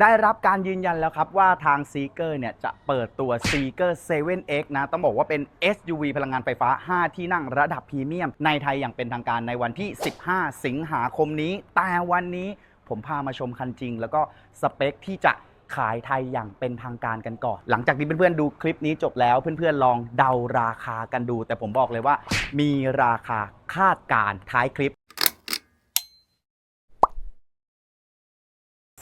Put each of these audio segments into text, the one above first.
ได้รับการยืนยันแล้วครับว่าทาง Seeker เนี่ยจะเปิดตัว Seeker 7X นะ ต้องบอกว่าเป็น SUV พลังงานไฟฟ้า 5 ที่นั่งระดับพรีเมียม ในไทยอย่างเป็นทางการในวันที่ 15 สิงหาคมนี้ แต่วันนี้ผมพามาชมคันจริง แล้วก็สเปคที่จะขายไทยอย่างเป็นทางการกันก่อน หลังจากที่เพื่อนๆดูคลิปนี้จบแล้วเพื่อนๆลองเดาราคากันดู แต่ผมบอกเลยว่า มีราคาคาดการณ์ท้ายคลิป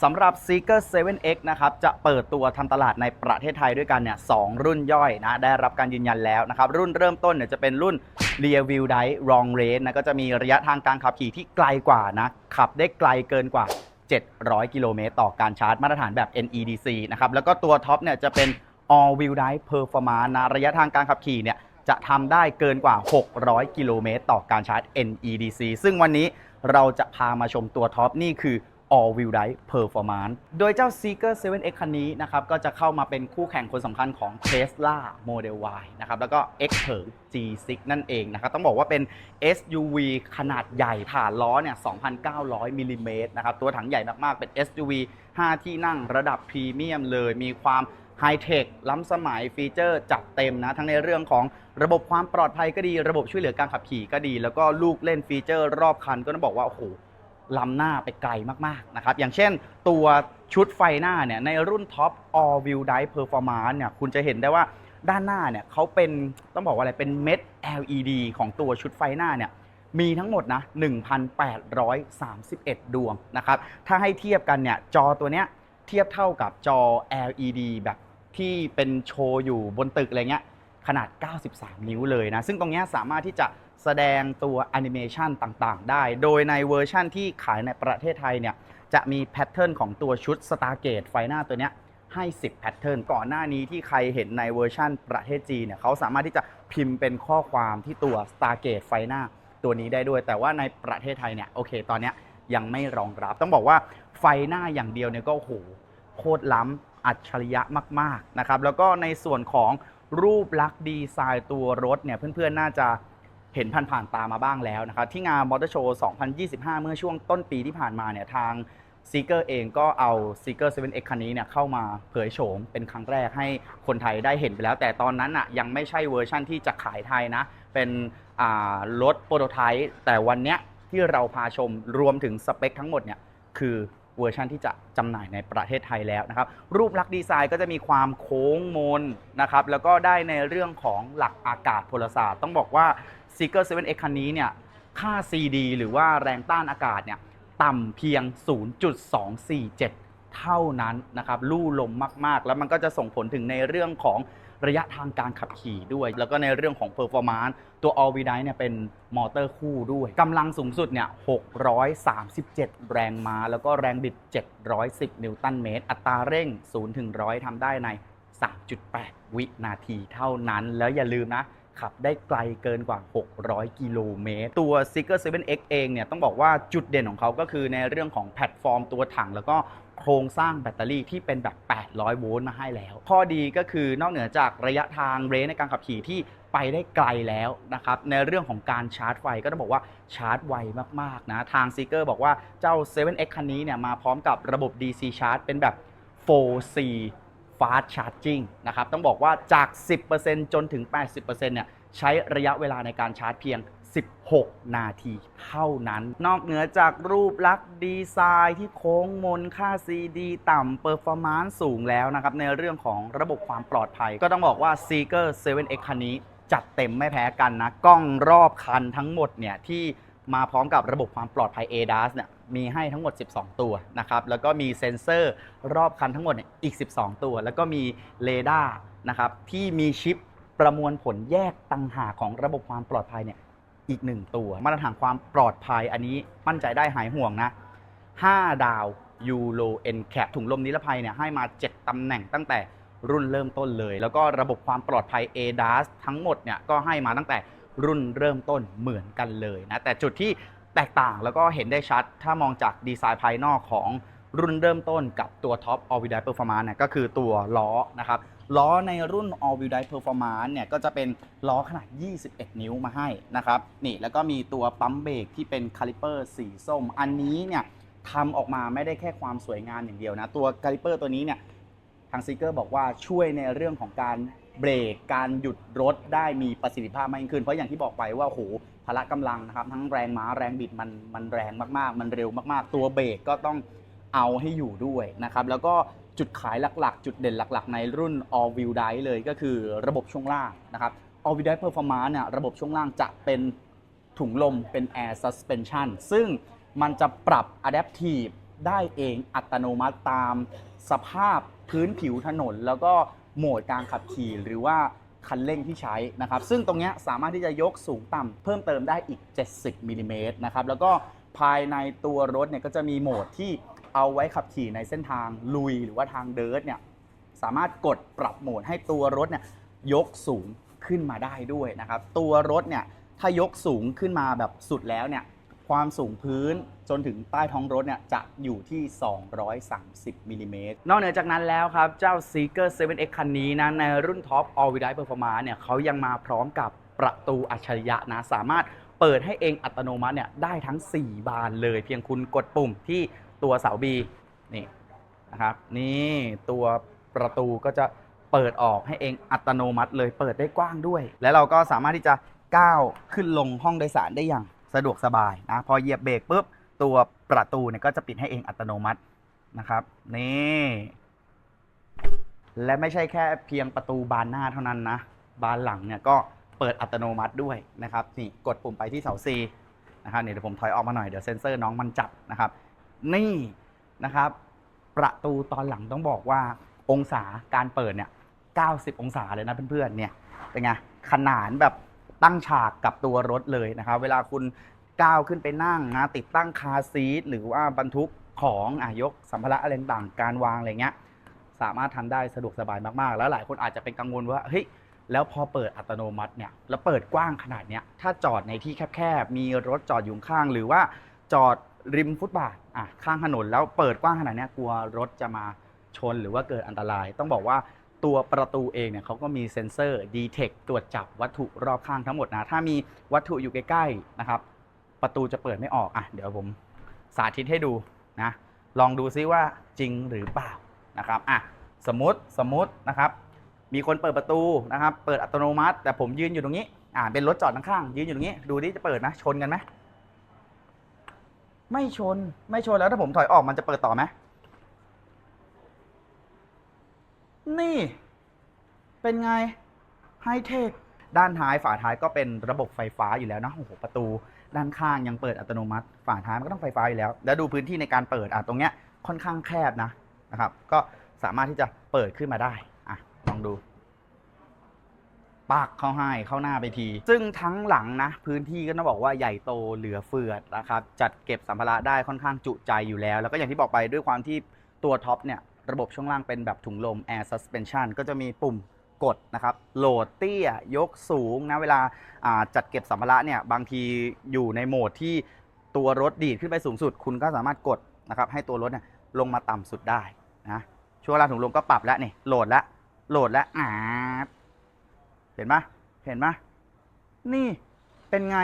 สำหรับ Seeker 7X นะครับ จะเปิดตัวทำตลาดในประเทศไทยด้วยกันเนี่ยสองรุ่นย่อยนะ ได้รับการยืนยันแล้วนะครับ รุ่นเริ่มต้นเนี่ยจะเป็นรุ่น Rear Wheel Drive Long Range นะก็จะมีระยะทางการขับขี่ที่ไกลกว่านะ ขับได้ไกลเกินกว่า 700 กิโลเมตรต่อการชาร์จมาตรฐานแบบ NEDC นะครับ แล้วก็ตัวท็อปเนี่ยจะเป็น All Wheel Drive Performance นะระยะทางการขับขี่เนี่ยจะทำได้เกินกว่า 600 กิโลเมตรต่อการชาร์จ NEDC ซึ่งวันนี้เราจะพามาชมตัวท็อปนี่คือ All Wheel Drive Performance โดยเจ้า Seeker 7X คันนี้นะครับก็จะเข้ามาเป็นคู่แข่งคนสำคัญของ Tesla Model Y นะครับแล้วก็ x p e r G6 นั่นเองนะครับต้องบอกว่าเป็น SUV ขนาดใหญ่ผ่านล้อเนี่ย 2,900 มิลลิเมตรนะครับตัวถังใหญ่มาก ๆ เป็น SUV 5 ที่นั่งระดับพรีเมียมเลยมีความไฮเทคล้ำสมัยฟีเจอร์จัดเต็มนะ ทั้งในเรื่องของระบบความปลอดภัยก็ดี ระบบช่วยเหลือการขับขี่ก็ดี แล้วก็ลูกเล่นฟีเจอร์รอบคันก็ต้องบอกว่า โอ้โห ล้ำหน้าไปไกลมากๆนะครับ อย่างเช่นตัวชุดไฟหน้าเนี่ยในรุ่นท็อป All Wheel Drive Performance เนี่ยคุณจะเห็นได้ว่าด้านหน้าเนี่ยเขาเป็นต้องบอกว่าอะไรเป็นเม็ด LED ของตัวชุดไฟหน้าเนี่ยมีทั้งหมดนะ 1,831 ดวงนะครับ ถ้าให้เทียบกันเนี่ยจอตัวเนี้ยเทียบเท่ากับจอ LED แบบที่เป็นโชว์อยู่บนตึกอะไรเงี้ยขนาด 93 นิ้วเลยนะ ซึ่งตรงเนี้ยสามารถที่จะ แสดงตัวแอนิเมชันต่างๆ ได้ โดยในเวอร์ชั่นที่ขายในประเทศไทยเนี่ย จะมีแพทเทิร์นของตัวชุด Stargate ไฟหน้าตัวเนี้ยให้ 10 แพทเทิร์น ก่อนหน้านี้ที่ใครเห็นในเวอร์ชั่นประเทศจีนเนี่ยเขาสามารถที่จะพิมพ์เป็นข้อความที่ตัว Stargate ไฟหน้าตัวนี้ได้ด้วย แต่ว่าในประเทศไทยเนี่ยโอเค ตอนเนี้ยยังไม่รองรับ ต้องบอกว่าไฟหน้าอย่างเดียวเนี่ยก็โอ้โหโคตรล้ำอัจฉริยะมาก ๆ นะครับ แล้วก็ในส่วนของรูปลักษณ์ดีไซน์ตัวรถเนี่ยเพื่อนๆน่าจะ เห็นผ่านๆตามาบ้างแล้วนะครับที่งานมอเตอร์โชว์2025 เมื่อช่วงต้นปีที่ผ่านมาเนี่ยทาง Seeker เองก็เอา Seeker 7X คันนี้เนี่ยเข้ามาเผยโฉมเป็นครั้งแรกให้คนไทยได้เห็นไปแล้ว แต่ตอนนั้นอะยังไม่ใช่เวอร์ชั่นที่จะขายไทยนะ เป็นรถโปรโตไทป์แต่วันเนี้ยที่เราพาชมรวมถึงสเปคทั้งหมดเนี่ยคือ เวอร์ชันที่จะจำหน่ายในประเทศไทยแล้วนะครับ รูปลักษณ์ดีไซน์ก็จะมีความโค้งมนนะครับ แล้วก็ได้ในเรื่องของหลักอากาศพลศาสตร์ ต้องบอกว่า Seeker 7X คันนี้เนี่ย ค่า CD หรือว่าแรงต้านอากาศเนี่ยต่ำเพียง 0.247 เท่านั้นนะครับ ลู่ลมมาก ๆ แล้วมันก็จะส่งผลถึงในเรื่องของ ระยะทางการขับขี่ด้วย แล้วก็ในเรื่องของ performance ตัว All Wheel Drive เนี่ยเป็นมอเตอร์คู่ด้วยกำลังสูงสุดเนี่ย637 แรงม้า แล้วก็แรงบิด 710 นิวตันเมตร อัตราเร่ง 0 ถึง 100ทำได้ใน 3.8 วินาทีเท่านั้น แล้วอย่าลืมนะ ขับได้ไกลเกินกว่า 600 กิโลเมตร ตัว Seeker 7X เองเนี่ยต้องบอกว่าจุดเด่นของเขาก็คือในเรื่องของแพลตฟอร์มตัวถังแล้วก็ โครงสร้างแบตเตอรี่ที่เป็นแบบ 800 โวลต์มาให้แล้ว ข้อดีก็คือนอกเหนือจากระยะทางเรนในการขับขี่ที่ไปได้ไกลแล้วนะครับ ในเรื่องของการชาร์จไฟก็ต้องบอกว่าชาร์จไวมากๆนะ ทาง Seeker บอกว่าเจ้า 7X คันนี้เนี่ยมาพร้อมกับระบบ DC Charge เป็นแบบ 4C Fast Charging นะครับ ต้องบอกว่าจาก 10%จนถึง 80%เนี่ยใช้ระยะเวลาในการชาร์จเพียง 16 นาทีเท่านั้น นอกเหนือจากรูปลักษณ์ดีไซน์ที่โค้งมนค่า CD ต่ำเปอร์ฟอร์มานซ์สูงแล้วนะครับ ในเรื่องของระบบความปลอดภัย ก็ต้องบอกว่า Seeker 7X คันนี้จัดเต็มไม่แพ้กันนะ กล้องรอบคันทั้งหมดเนี่ยที่มาพร้อมกับระบบความปลอดภัย ADAS เนี่ยมีให้ทั้งหมด 12 ตัวนะครับ แล้วก็มีเซ็นเซอร์รอบคันทั้งหมดอีก 12 ตัว แล้วก็มีเรดาร์นะครับที่มีชิปประมวลผลแยกตังหากของระบบความปลอดภัยเนี่ย อีกหนึ่งตัว มาตรฐานความปลอดภัยอันนี้มั่นใจได้หายห่วงนะ 5 ดาวยูโรเอ็นแคถุงลมนิรภัยเนี่ยให้มา 7 ตำแหน่งตั้งแต่รุ่นเริ่มต้นเลย แล้วก็ระบบความปลอดภัย ADAS ทั้งหมดเนี่ยก็ให้มาตั้งแต่รุ่นเริ่มต้นเหมือนกันเลยนะ แต่จุดที่แตกต่างแล้วก็เห็นได้ชัด ถ้ามองจากดีไซน์ภายนอกของรุ่นเริ่มต้นกับตัวท็อป All Wheel Drive Performance เนี่ยก็คือตัวล้อนะครับ ล้อในรุ่น All Wheel Drive Performance เนี่ยก็จะเป็นล้อขนาด 21 นิ้วมาให้นะครับนี่แล้วก็มีตัวปั๊มเบรกที่เป็นคาลิเปอร์สีส้ม อันนี้เนี่ยทำออกมาไม่ได้แค่ความสวยงามอย่างเดียวนะ ตัวคาลิเปอร์ตัวนี้เนี่ยทางซิกเกอร์บอกว่าช่วยในเรื่องของการเบรกการหยุดรถได้มีประสิทธิภาพมากยิ่งขึ้น เพราะอย่างที่บอกไปว่าโหพละกำลังนะครับทั้งแรงม้าแรงบิดมันมันแรงมากๆ มันเร็วมากๆ ตัวเบรกก็ต้องเอาให้อยู่ด้วยนะครับแล้วก็ จุดขายหลักๆ จุดเด่นหลักๆ ในรุ่น All Wheel Drive เลยก็คือระบบช่วงล่างนะครับ All Wheel Drive Performance เนี่ยระบบช่วงล่างจะเป็นถุงลมเป็น Air Suspension ซึ่งมันจะปรับ Adaptive ได้เองอัตโนมัติตามสภาพพื้นผิวถนน แล้วก็โหมดการขับขี่หรือว่าคันเร่งที่ใช้นะครับ ซึ่งตรงนี้สามารถที่จะยกสูงต่ำเพิ่มเติมได้อีก 70มิลลิเมตรนะครับ แล้วก็ภายในตัวรถเนี่ยก็จะมีโหมดที่ เอาไว้ขับขี่ในเส้นทางลุยหรือว่าทางเดิร์ทเนี่ยสามารถกดปรับโหมดให้ตัวรถเนี่ยยกสูงขึ้นมาได้ด้วยนะครับ ตัวรถเนี่ยถ้ายกสูงขึ้นมาแบบสุดแล้วเนี่ยความสูงพื้นจนถึงใต้ท้องรถเนี่ยจะอยู่ที่ 230มิลลิเมตรนอกเหนือจากนั้นแล้วครับ เจ้า Seeker 7X คันนี้นะ ในรุ่นท็อป All Wheel Drive Performance เนี่ยเขายังมาพร้อมกับประตูอัจฉริยะนะ สามารถเปิดให้เองอัตโนมัติเนี่ยได้ทั้ง 4 บานเลย เพียงคุณกดปุ่มที่ ตัวเสา B นี่นะครับนี่ตัวประตูก็จะเปิดออกให้เองอัตโนมัติเลยเปิดได้กว้างด้วย และเราก็สามารถที่จะก้าวขึ้นลงห้องโดยสารได้อย่างสะดวกสบายนะพอเหยียบเบรกปุ๊บตัวประตูเนี่ยก็จะปิดให้เองอัตโนมัตินะครับนี่และไม่ใช่แค่เพียงประตูบานหน้าเท่านั้นนะ บานหลังเนี่ยก็เปิดอัตโนมัติด้วยนะครับนี่กดปุ่มไปที่เสา C นะครับเดี๋ยวผมถอยออกมาหน่อยเดี๋ยวเซ็นเซอร์น้องมันจับนะครับ นี่นะครับ ประตูตอนหลังต้องบอกว่าองศาการเปิดเนี่ย 90 องศาเลยนะเพื่อนๆ เนี่ยเป็นไงขนานแบบตั้งฉากกับตัวรถเลยนะครับ เวลาคุณก้าวขึ้นไปนั่งนะติดตั้งคาซีทหรือว่าบรรทุกของอะยกสัมภาระอะไรต่างการวางอะไรเงี้ยสามารถทำได้สะดวกสบายมากๆ แล้วหลายคนอาจจะเป็นกังวลว่าเฮ้ยแล้วพอเปิดอัตโนมัติเนี่ยแล้วเปิดกว้างขนาดเนี้ยถ้าจอดในที่แคบๆมีรถจอดอยู่ข้าง หรือว่าจอด ริมฟุตบาทอะข้างถนนแล้วเปิดกว้างขนาดเนี้ยกลัวรถจะมาชนหรือว่าเกิดอันตราย ต้องบอกว่าตัวประตูเองเนี่ยเขาก็มีเซ็นเซอร์ Detect ตรวจจับวัตถุรอบข้างทั้งหมดนะ ถ้ามีวัตถุอยู่ใกล้ๆนะครับ ประตูจะเปิดไม่ออกอะเดี๋ยวผมสาธิตให้ดูนะ ลองดูซิว่าจริงหรือเปล่านะครับอะสมมติสมมตินะครับ มีคนเปิดประตูนะครับ เปิดอัตโนมัติ แต่ผมยืนอยู่ตรงนี้อ่าเป็นรถจอดข้างๆยืนอยู่ตรงนี้ ดูดิจะเปิดไหมชนกันไหม ไม่ชนไม่ชนแล้วถ้าผมถอยออกมันจะเปิดต่อไหมนี่ เป็นไงไฮเทคด้านท้ายฝาท้ายก็เป็นระบบไฟฟ้าอยู่แล้วนะโอ้โหประตู ด้านข้างยังเปิดอัตโนมัติ ฝาท้ายมันก็ต้องไฟฟ้าอยู่แล้ว แล้วดูพื้นที่ในการเปิดอะตรงเนี้ยค่อนข้างแคบนะนะครับ ก็สามารถที่จะเปิดขึ้นมาได้อะลองดู ปักเข้าให้เข้าหน้าไปที ซึ่งทั้งหลังนะ พื้นที่ก็ต้องบอกว่าใหญ่โตเหลือเฟือนะครับจัดเก็บสัมภาระได้ค่อนข้างจุใจอยู่แล้ว แล้วก็อย่างที่บอกไปด้วยความที่ตัวท็อปเนี่ยระบบช่วงล่างเป็นแบบถุงลม Air Suspension ก็จะมีปุ่มกดนะครับโหลดเตี้ยยกสูงนะเวลาาจัดเก็บสัมภาระเนี่ยบางทีอยู่ในโหมดที่ตัวรถดีดขึ้นไปสูงสุด คุณก็สามารถกดนะครับให้ตัวรถเนี่ยลงมาต่ำสุดได้นะช่วงเวลาถุงลมก็ปรับแล้วนี่โหลดแล้วโหลดแล้วอ่า ห็นไหมเห็นไหมนี่เป็นไง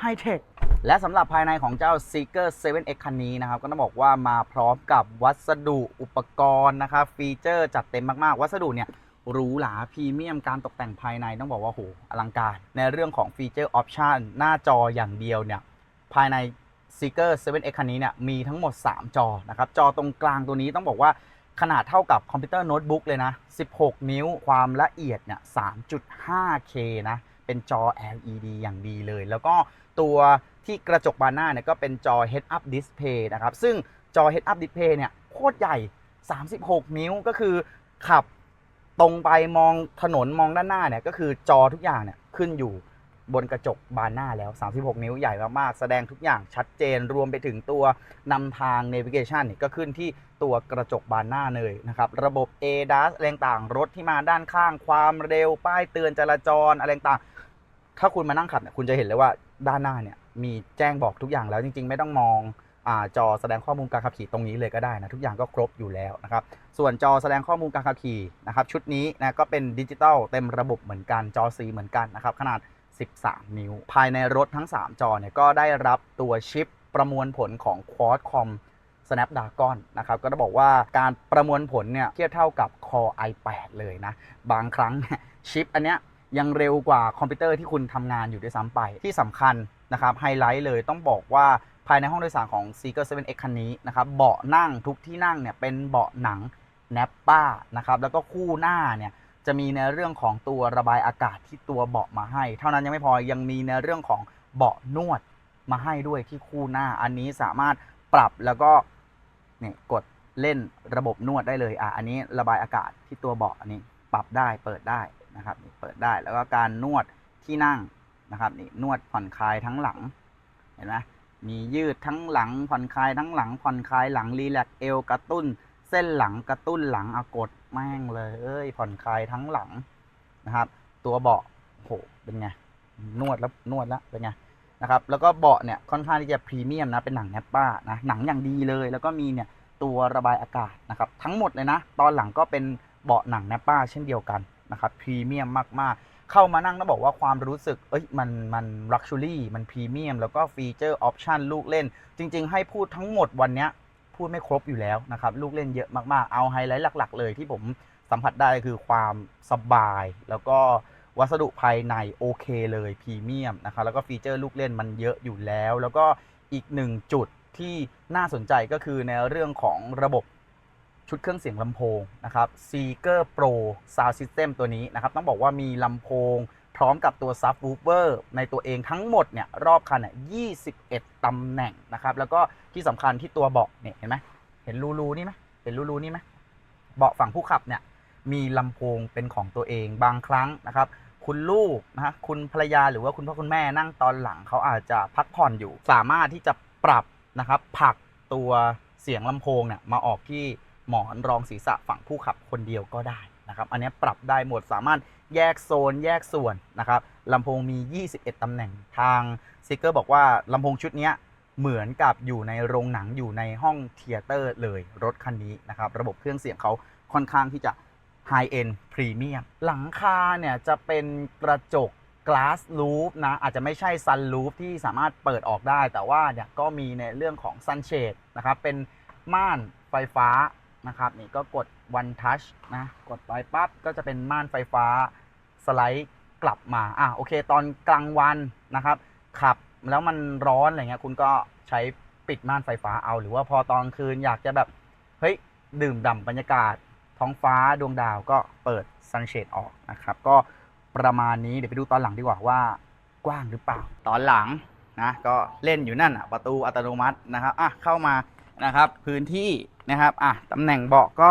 ไฮเทคและสำหรับภายในของเจ้า Seeker 7X คันนี้นะครับ ก็ต้องบอกว่ามาพร้อมกับวัสดุอุปกรณ์นะครับ ฟีเจอร์จัดเต็มมาก ๆ วัสดุเนี่ยหรูหราพรีเมียมการตกแต่งภายในต้องบอกว่าโหอลังการ ในเรื่องของฟีเจอร์ออปชันหน้าจออย่างเดียวเนี่ยภายใน Seeker 7X คันนี้เนี่ยมีทั้งหมด 3 จอนะครับ จอตรงกลางตัวนี้ต้องบอกว่า ขนาดเท่ากับคอมพิวเตอร์โน้ตบุ๊กเลยนะ 16 นิ้ว ความละเอียดเนี่ย 3.5K นะ เป็นจอ LED อย่างดีเลย แล้วก็ตัวที่กระจกบานหน้าเนี่ยก็เป็นจอ Head Up Display นะครับ ซึ่งจอ Head Up Display เนี่ยโคตรใหญ่ 36 นิ้วก็คือขับตรงไปมองถนนมองด้านหน้าเนี่ยก็คือจอทุกอย่างเนี่ยขึ้นอยู่ บนกระจกบานหน้าแล้ว 36 นิ้วใหญ่มากๆ แสดงทุกอย่างชัดเจนรวมไปถึงตัวนำทาง navigation เนี่ยก็ขึ้นที่ตัวกระจกบานหน้าเลยนะครับ ระบบ ADAS อะไรต่างรถที่มาด้านข้างความเร็วป้ายเตือนจราจรอะไรต่างถ้าคุณมานั่งขับเนี่ยคุณจะเห็นเลยว่าด้านหน้าเนี่ยมีแจ้งบอกทุกอย่างแล้วจริง ๆ ไม่ต้องมองอจอแสดงข้อมูลการขับขี่ตรงนี้เลยก็ได้นะทุกอย่างก็ครบอยู่แล้วนะครับส่วนจอแสดงข้อมูลการขับขี่นะครับชุดนี้นะก็เป็นดิจิตอลเต็มระบบเหมือนกันจอสีเหมือนกันนะครับขนาด 13 นิ้ว ภายในรถทั้ง 3 จอเนี่ยก็ได้รับตัวชิปประมวลผลของ Qualcomm Snapdragon นะครับ ก็ต้องบอกว่าการประมวลผลเนี่ยเทียบเท่ากับ Core i8 เลยนะ บางครั้งชิปอันเนี้ยยังเร็วกว่าคอมพิวเตอร์ที่คุณทำงานอยู่ด้วยซ้ำไป ที่สำคัญนะครับไฮไลท์เลยต้องบอกว่าภายในห้องโดยสารของ Seeker 7X คันนี้นะครับเบาะนั่งทุกที่นั่งเนี่ยเป็นเบาะหนัง n a p p a นะครับแล้วก็คู่หน้าเนี่ย จะมีในเรื่องของตัวระบายอากาศที่ตัวเบาะมาให้ เท่านั้นยังไม่พอยังมีในเรื่องของเบาะนวดมาให้ด้วยที่คู่หน้า อันนี้สามารถปรับแล้วก็เนี่ยกดเล่นระบบนวดได้เลยอะอันนี้ระบายอากาศที่ตัวเบาะอันนี้ปรับได้เปิดได้นะครับนี่เปิดได้แล้วก็การนวดที่นั่งนะครับนี่นวดผ่อนคลายทั้งหลังเห็นไหมมียืดทั้งหลังผ่อนคลายทั้งหลังผ่อนคลายหลังรีแลกซ์เอวกระตุ้น เส้นหลังกระตุ้นหลังอากดแม่งเลย เอ้ย ผ่อนคลายทั้งหลังนะครับ ตัวเบาะโหเป็นไง นวดแล้วนวดแล้วเป็นไงนะครับแล้วก็เบาะเนี่ยค่อนข้างที่จะพรีเมียมนะเป็นหนังแนปป้านะหนังอย่างดีเลย แล้วก็มีเนี่ยตัวระบายอากาศนะครับทั้งหมดเลยนะ ตอนหลังก็เป็นเบาะหนังแนปป้าเช่นเดียวกันนะครับพรีเมียมมากๆ เข้ามานั่งต้องบอกว่าความรู้สึกเอ้ยมันมันลักชัวรี่มันพรีเมียมแล้วก็ฟีเจอร์ออปชันลูกเล่น จริง ๆ ให้พูดทั้งหมดวันเนี้ย พูดไม่ครบอยู่แล้วนะครับลูกเล่นเยอะมากๆ เอาไฮไลท์หลัก ๆ เลยที่ผมสัมผัสได้คือความสบาย แล้วก็วัสดุภายในโอเคเลยพรีเมียมนะครับแล้วก็ฟีเจอร์ลูกเล่นมันเยอะอยู่แล้ว แล้วก็อีกหนึ่งจุดที่น่าสนใจก็คือในเรื่องของระบบชุดเครื่องเสียงลำโพงนะครับ Seeker Pro Sound System ตัวนี้นะครับ ต้องบอกว่ามีลำโพง ร้อมกับตัว Subwoofer ในตัวเองทั้งหมดเนี่ยรอบคันเนี่ย21 ตำแหน่งนะครับ แล้วก็ที่สำคัญที่ตัวเบาะเนี่ยเห็นไหมเห็นรูรูนี่ไหมเห็นรูรูนี่ไหมเบาะฝั่งผู้ขับเนี่ยมีลำโพงเป็นของตัวเองบางครั้งนะครับ คุณลูกนะฮะคุณภรรยาหรือว่าคุณพ่อคุณแม่นั่งตอนหลังเขาอาจจะพักผ่อนอยู่ สามารถที่จะปรับนะครับผักตัวเสียงลำโพงเนี่ยมาออกที่หมอนรองศีรษะฝั่งผู้ขับคนเดียวก็ได้นะครับ อันนี้ปรับได้หมดสามารถ แยกโซนแยกส่วนนะครับลำโพงมี 21 ตำแหน่งทางซิกเกอร์บอกว่าลำโพงชุดนี้เหมือนกับอยู่ในโรงหนังอยู่ในห้องเทเตอร์เลยรถคันนี้นะครับระบบเครื่องเสียงเขาค่อนข้างที่จะ High End Premium หลังคาเนี่ยจะเป็นกระจก Glass Roof นะ อาจจะไม่ใช่ Sun Roof ที่สามารถเปิดออกได้ แต่ว่าเนี่ยก็มีในเรื่องของ Sunshade นะครับ เป็นม่านไฟฟ้านะครับ นี่ก็กด One Touch นะ กดไปปั๊บก็จะเป็นม่านไฟฟ้า สไลด์กลับมา อะโอเค ตอนกลางวันนะครับ ขับแล้วมันร้อนอะไรเงี้ย คุณก็ใช้ปิดม่านไฟฟ้าเอา หรือว่าพอตอนคืนอยากจะแบบ เฮ้ย ดื่มด่ำบรรยากาศ ท้องฟ้าดวงดาวก็เปิด Sunshade ออกนะครับ ก็ประมาณนี้ เดี๋ยวไปดูตอนหลังดีกว่าว่ากว้างหรือเปล่า ตอนหลังนะก็เล่นอยู่นั่นอะประตูอัตโนมัตินะครับ อะเข้ามานะครับ พื้นที่นะครับ อะตำแหน่งเบาะก็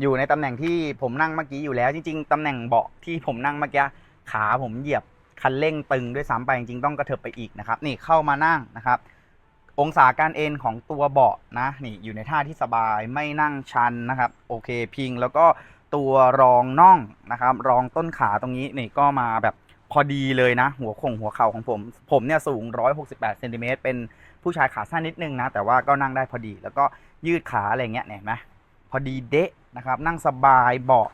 อยู่ในตำแหน่งที่ผมนั่งเมื่อกี้อยู่แล้ว จริง ๆตำแหน่งเบาะที่ผมนั่งเมื่อกี้ขาผมเหยียบคันเร่งตึงด้วยซ้ำไปจริงๆต้องกระเถิบไปอีกนะครับ นี่เข้ามานั่งนะครับ องศาการเอนของตัวเบาะนะนี่อยู่ในท่าที่สบายไม่นั่งชันนะครับ โอเคพิงแล้วก็ตัวรองน่องนะครับ รองต้นขาตรงนี้นี่ก็มาแบบพอดีเลยนะ หัวคงหัวเข่าของผม ผมเนี่ยสูง 168เซนติเมตรเป็นผู้ชายขาสั้นนิดนึงนะ แต่ว่าก็นั่งได้พอดี แล้วก็ยืดขาอะไรเงี้ยเนี่ยเห็นไหมพอดีเดะ นะครับ นั่งสบายเบาะ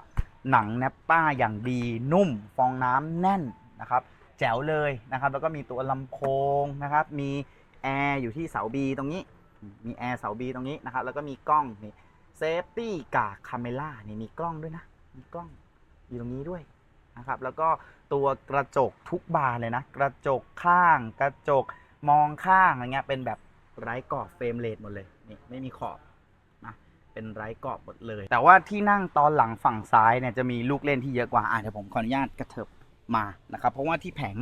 หนังแนปป้าอย่างดีนุ่ม ฟองน้ำแน่นนะครับ แจ๋วเลยนะครับ แล้วก็มีตัวลำโพงนะครับ มีแอร์อยู่ที่เสาบีตรงนี้ มีแอร์เสาบีตรงนี้นะครับ แล้วก็มีกล้องนี่เซฟตี้กาคาเมล่านี่มีกล้องด้วยนะ มีกล้องอยู่ตรงนี้ด้วยนะครับ แล้วก็ตัวกระจกทุกบานเลยนะ กระจกข้าง กระจกมองข้างอะไรเงี้ย เป็นแบบไร้กรอบเฟรมเรทหมดเลย นี่ไม่มีขอบ เป็นไร้กรอบหมดเลย แต่ว่าที่นั่งตอนหลังฝั่งซ้ายเนี่ยจะมีลูกเล่นที่เยอะกว่าอะเดี๋ยวผมขออนุญาตกระเถิบมานะครับ เพราะว่าที่แผง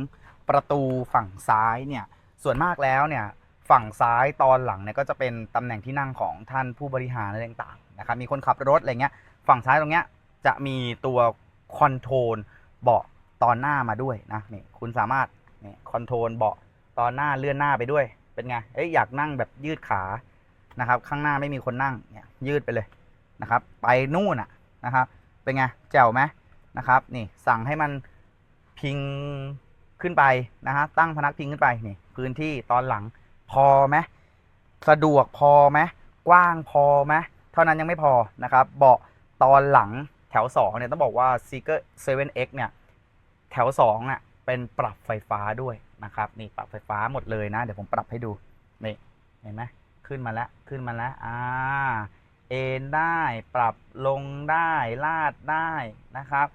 ประตูฝั่งซ้ายเนี่ยส่วนมากแล้วเนี่ยฝั่งซ้ายตอนหลังเนี่ยก็จะเป็นตำแหน่งที่นั่งของท่านผู้บริหารอะไรต่างๆนะครับมีคนขับรถอะไรเงี้ยฝั่งซ้ายตรงเนี้ยจะมีตัวคอนโทรลเบาะตอนหน้ามาด้วยนะนี่คุณสามารถนี่คอนโทรลเบาะตอนหน้าเลื่อนหน้าไปด้วย เป็นไงเอ้ยอยากนั่งแบบยืดขา นะครับ ข้างหน้าไม่มีคนนั่งเนี่ยยืดไปเลยนะครับ ไปนู่นอะนะครับ เป็นไงแจ๋วไหมนะครับ นี่สั่งให้มันพิงขึ้นไปนะฮะตั้งพนักพิงขึ้นไปนี่พื้นที่ตอนหลังพอไหมสะดวกพอไหมกว้างพอไหมเท่านั้นยังไม่พอนะครับ เบาะตอนหลังแถว2เนี่ยต้องบอกว่า Seeker 7X เนี่ยแถว2อะเป็นปรับไฟฟ้าด้วยนะครับ นี่ปรับไฟฟ้าหมดเลยนะ เดี๋ยวผมปรับให้ดู นี่ เห็นไหม ขึ้นมาแล้วขึ้นมาแล้วอ่าเอนได้ปรับลงได้ลาดได้นะครับ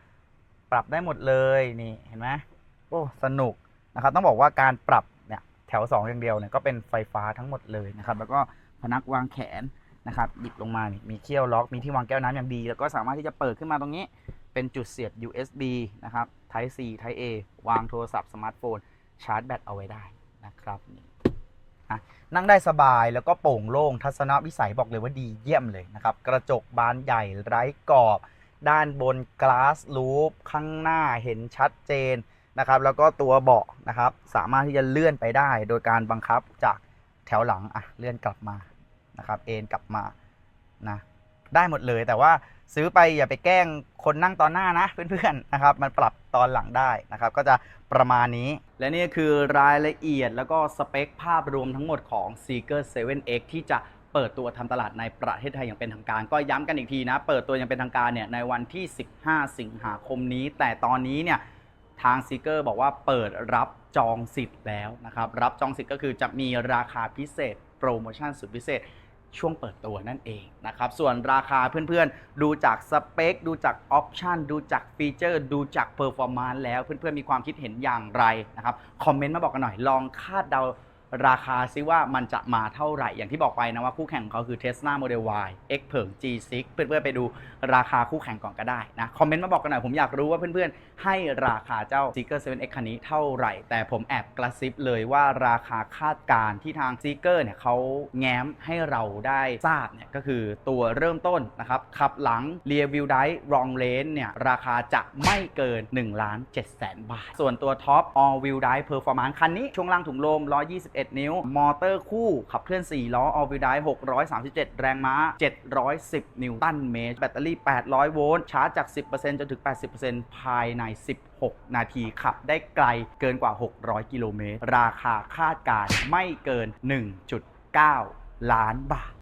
ปรับได้หมดเลยนี่เห็นไหมโอ้สนุกนะครับ ต้องบอกว่าการปรับเนี่ยแถว 2 อย่างเดียวเนี่ยก็เป็นไฟฟ้าทั้งหมดเลยนะครับ แล้วก็พนักวางแขนนะครับหยิบลงมามีเขี้ยวล็อกมีที่วางแก้วน้ำอย่างดี แล้วก็สามารถที่จะเปิดขึ้นมาตรงนี้ เป็นจุดเสียบ USB นะครับ Type C Type A วางโทรศัพท์สมาร์ทโฟน ชาร์จแบตเอาไว้ได้นะครับ นะนั่งได้สบายแล้วก็โปร่งโล่งทัศนวิสัยบอกเลยว่าดีเยี่ยมเลยนะครับ กระจกบานใหญ่ไร้กรอบ ด้านบนกลาสลูปข้างหน้าเห็นชัดเจนนะครับ แล้วก็ตัวเบาะนะครับ สามารถที่จะเลื่อนไปได้ โดยการบังคับจากแถวหลังอะเลื่อนกลับมานะครับ เอ็นกลับมานะ ได้หมดเลย แต่ว่าซื้อไปอย่าไปแกล้งคนนั่งตอนหน้านะเพื่อนๆนะครับมันปรับตอนหลังได้นะครับ ก็จะประมาณนี้ และนี่คือรายละเอียดแล้วก็สเปคภาพรวมทั้งหมดของ Seeker 7X ที่จะเปิดตัวทำตลาดในประเทศไทยอย่างเป็นทางการ ก็ย้ำกันอีกทีนะ เปิดตัวอย่างเป็นทางการเนี่ยในวันที่ 15 สิงหาคมนี้ แต่ตอนนี้เนี่ยทาง Seeker บอกว่าเปิดรับจองสิทธิ์แล้วนะครับ รับจองสิทธิ์ก็คือจะมีราคาพิเศษ โปรโมชั่นสุดพิเศษ ช่วงเปิดตัวนั่นเองนะครับ ส่วนราคาเพื่อนๆ ดูจากสเปค ดูจากออปชันดูจากฟีเจอร์ ดูจากเพอร์ฟอร์มานซ์แล้วเพื่อนๆ มีความคิดเห็นอย่างไรนะครับ คอมเมนต์มาบอกกันหน่อย ลองคาดเดา ราคาซิว่ามันจะมาเท่าไหร่ อย่างที่บอกไปนะว่าคู่แข่งของเขาคือ Tesla Model Y X เผิง G6 เพื่อนๆไปดูราคาคู่แข่งก่อนก็ได้นะ คอมเมนต์มาบอกกันหน่อย ผมอยากรู้ว่าเพื่อนๆ ให้ราคาเจ้า Seeker 7X คันนี้เท่าไหร่ แต่ผมแอบกระซิบเลยว่าราคาคาดการณ์ที่ทาง Seeker เนี่ยเขาแง้มให้เราได้ทราบเนี่ยก็คือตัวเริ่มต้นนะครับขับหลัง Rear View Drive Long Range เนี่ยราคาจะไม่เกิน1ล้าน7แสนบาท ส่วนตัวท็อป All Wheel Drive Performance คันนี้ช่วงล่างถุงลม121นิ้ว มอเตอร์คู่ขับเคลื่อน 4 ล้อ All Wheel Drive 637 แรงม้า 710 นิวตันเมตร แบตเตอรี่ 800 โวลต์ ชาร์จจาก 10%จนถึง 80%ภายใน 16 นาทีขับได้ไกลเกินกว่า 600 กิโลเมตร ราคาคาดการณ์ไม่เกิน 1.9 ล้านบาท